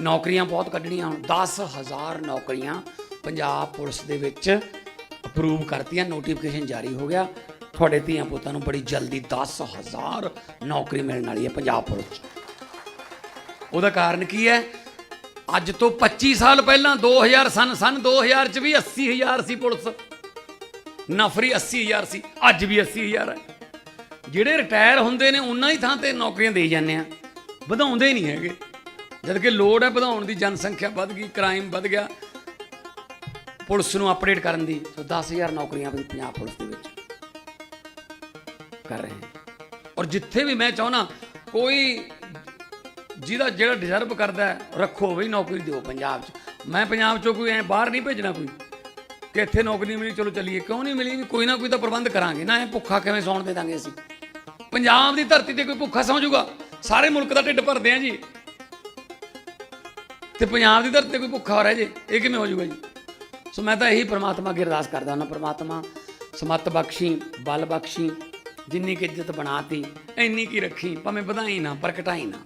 ਨੌਕਰੀਆਂ ਬਹੁਤ ਕੱਢਣੀਆਂ ਹੁਣ। 10000 ਨੌਕਰੀਆਂ ਪੰਜਾਬ ਪੁਲਿਸ ਦੇ ਵਿੱਚ ਅਪਰੂਵ ਕਰਤੀਆਂ। ਨੋਟੀਫਿਕੇਸ਼ਨ ਜਾਰੀ ਹੋ ਗਿਆ। ਤੁਹਾਡੇ ਧੀਆਂ ਪੁੱਤਾਂ ਨੂੰ ਬੜੀ ਜਲਦੀ 10000 ਨੌਕਰੀ ਮਿਲਣ ਵਾਲੀ ਹੈ ਪੰਜਾਬ ਪੁਲਿਸ 'ਚ। ਉਹਦਾ ਕਾਰਨ ਕੀ ਹੈ? ਅੱਜ ਤੋਂ 25 ਸਾਲ ਪਹਿਲਾਂ 2000 ਸਨ ਸਨ 2000 ਚ ਵੀ 80000 ਸੀ ਪੁਲਿਸ। ਨਫਰੀ 80000 ਸੀ, ਅੱਜ ਵੀ 80000 ਹੈ। ਜਿਹੜੇ ਰਿਟਾਇਰ ਹੁੰਦੇ ਨੇ, ਉਹਨਾਂ ਹੀ ਥਾਂ ਤੇ ਨੌਕਰੀਆਂ ਦੇਈ ਜਾਂਦੇ ਆ। ਵਧਾਉਂਦੇ ਨਹੀਂ ਹੈਗੇ। ਜਦ ਕਿ ਲੋੜ ਹੈ ਵਧਾਉਣ ਦੀ ਜਨਸੰਖਿਆ ਵੱਧ ਗਈ ਕ੍ਰਾਈਮ ਵੱਧ ਗਿਆ। ਪੁਲਿਸ ਨੂੰ ਅਪਡੇਟ ਕਰਨ ਦੀ ਸੋ 10000 ਨੌਕਰੀਆਂ ਵੀ ਪੰਜਾਬ ਪੁਲਿਸ ਦੇ ਵਿੱਚ ਕਰ ਰਹੇ ਹਾਂ ਔਰ ਜਿੱਥੇ ਵੀ ਮੈਂ ਚਾਹਣਾ ਕੋਈ ਜਿਹਦਾ ਜਿਹੜਾ ਡਿਜ਼ਰਵ ਕਰਦਾ ਹੈ, ਰੱਖੋ ਵੀ ਨੌਕਰੀ ਦਿਓ ਪੰਜਾਬ 'ਚ। ਮੈਂ ਪੰਜਾਬ 'ਚੋਂ ਕੋਈ ਐ ਬਾਹਰ ਨਹੀਂ ਭੇਜਣਾ ਕੋਈ ਕਿ ਇੱਥੇ ਨੌਕਰੀ ਮਿਲੀ ਚਲੋ ਚੱਲੀਏ। ਕਿਉਂ ਨਹੀਂ ਮਿਲੀ? ਵੀ ਕੋਈ ਨਾ ਕੋਈ ਤਾਂ ਪ੍ਰਬੰਧ ਕਰਾਂਗੇ। ਨਾ ਇਹ ਭੁੱਖਾ ਕਿਵੇਂ ਸੌਣ ਦੇ ਦਾਂਗੇ ਅਸੀਂ? ਪੰਜਾਬ ਦੀ ਧਰਤੀ ਤੇ ਕੋਈ ਭੁੱਖਾ ਸੌਂ ਜਾਊਗਾ? ਸਾਰੇ ਮੁਲਕ ਦਾ ਢਿੱਡ ਭਰਦੇ ਆ ਜੀ। ਤੇ ਪੰਜਾਬ ਦੀ ਧਰਤੀ ਤੇ ਕੋਈ ਭੁੱਖਾ ਹੋ ਰਿਹਾ ਜੇ, ਇਹ ਕਿਵੇਂ ਹੋ ਜਾਊਗਾ ਜੀ? ਸੋ ਮੈਂ ਤਾਂ ਇਹੀ ਪ੍ਰਮਾਤਮਾ ਅੱਗੇ ਅਰਦਾਸ ਕਰਦਾ ਹਾਂ ਪ੍ਰਮਾਤਮਾ ਸਮਤ ਬਖਸ਼ੀ, ਬਲ ਬਖਸ਼ੀ, ਜਿੰਨੀ ਕਿ ਇੱਜ਼ਤ ਬਣਾਤੀ, ਇੰਨੀ ਕੀ ਰੱਖੀ, ਭਾਵੇਂ ਵਧਾਈ ਨਾ ਪਰ ਘਟਾਈ ਨਾ।